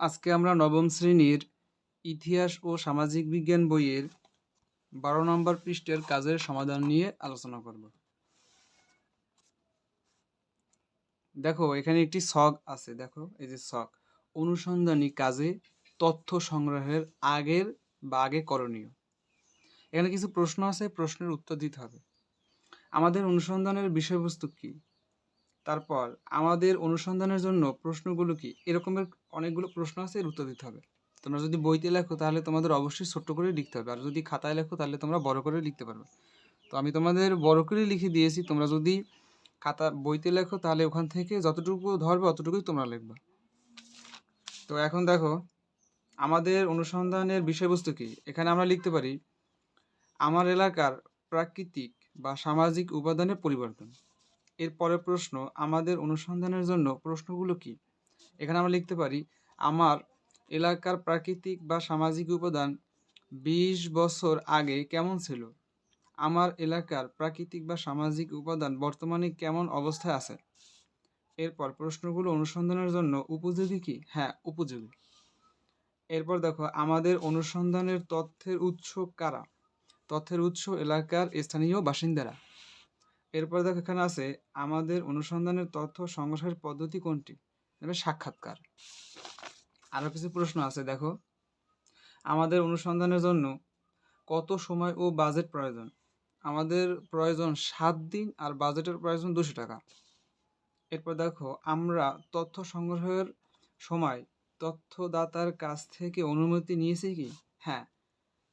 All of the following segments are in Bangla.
আজকে আমরা নবম শ্রেণির ইতিহাস ও সামাজিক বিজ্ঞান বইয়ের বারো নম্বর পৃষ্ঠের কাজের সমাধান নিয়ে আলোচনা করব। দেখো, এখানে একটি ছক আছে, দেখো, এই যে ছক অনুসন্ধানী কাজে তথ্য সংগ্রহের আগের বা আগে করণীয়। এখানে কিছু প্রশ্ন আছে, প্রশ্নের উত্তর দিতে হবে। আমাদের অনুসন্ধানের বিষয়বস্তু কি? তারপর আমাদের অনুসন্ধানের জন্য প্রশ্নগুলো কি? এরকমের অনেকগুলো প্রশ্ন আছে, এর উত্তর দিতে হবে। তোমরা যদি বইতে লেখো, তাহলে তোমাদের অবশ্যই ছোট্ট করে লিখতে হবে। আর যদি খাতায় লেখো, তাহলে তোমরা বড় করে লিখতে পারবে। তো আমি তোমাদের বড় করে লিখে দিয়েছি। তোমরা যদি খাতা, বইতে লেখো, তাহলে ওখান থেকে যতটুকু ধরবে, অতটুকুই তোমরা লিখবে। তো এখন দেখো, আমাদের অনুসন্ধানের বিষয়বস্তু কি? এখানে আমরা লিখতে পারি, আমার এলাকার প্রাকৃতিক বা সামাজিক উপাদানের পরিবর্তন। এর পরের প্রশ্ন, আমাদের অনুসন্ধানের জন্য প্রশ্নগুলো কি? এখানে আমরা লিখতে পারি, আমার এলাকার প্রাকৃতিক বা সামাজিক উপাদান বিশ বছর আগে কেমন ছিল? আমার এলাকার প্রাকৃতিক বা সামাজিক উপাদান বর্তমানে কেমন অবস্থায় আছে? এরপর প্রশ্নগুলো অনুসন্ধানের জন্য উপযোগী কি? হ্যাঁ উপযোগী। এরপর দেখো, আমাদের অনুসন্ধানের তথ্যের উৎস কারা? তথ্যের উৎস এলাকার স্থানীয় বাসিন্দারা। এরপর দেখো এখানে আছে, আমাদের অনুসন্ধানের তথ্য সংগ্রহের পদ্ধতি কোনটি? সাক্ষাৎকার। আরও কিছু প্রশ্ন আছে, দেখো। আমাদের অনুসন্ধানের জন্য কত সময় ও বাজেট প্রয়োজন? আমাদের প্রয়োজন সাত দিন আর বাজেটের প্রয়োজন দুশো টাকা। এরপর দেখো, আমরা তথ্য সংগ্রহের সময় তথ্যদাতার কাছ থেকে অনুমতি নিয়েছি কি? হ্যাঁ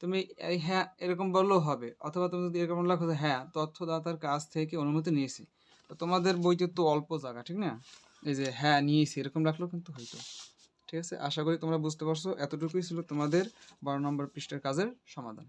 তুমি হ্যাঁ এরকম বললেও হবে। অথবা তুমি যদি এরকম লেখো যে হ্যাঁ তথ্যদাতার কাছ থেকে অনুমতি নিয়েছি। তো তোমাদের বইতে তো অল্প জায়গা, ঠিক না? এই যে হ্যাঁ নিয়েছি, এরকম রাখলেও কিন্তু হয়তো ঠিক আছে? আশা করি তোমরা বুঝতে পারছ। এতটুকুই ছিল তোমাদের বারো নম্বর পৃষ্ঠার কাজের সমাধান।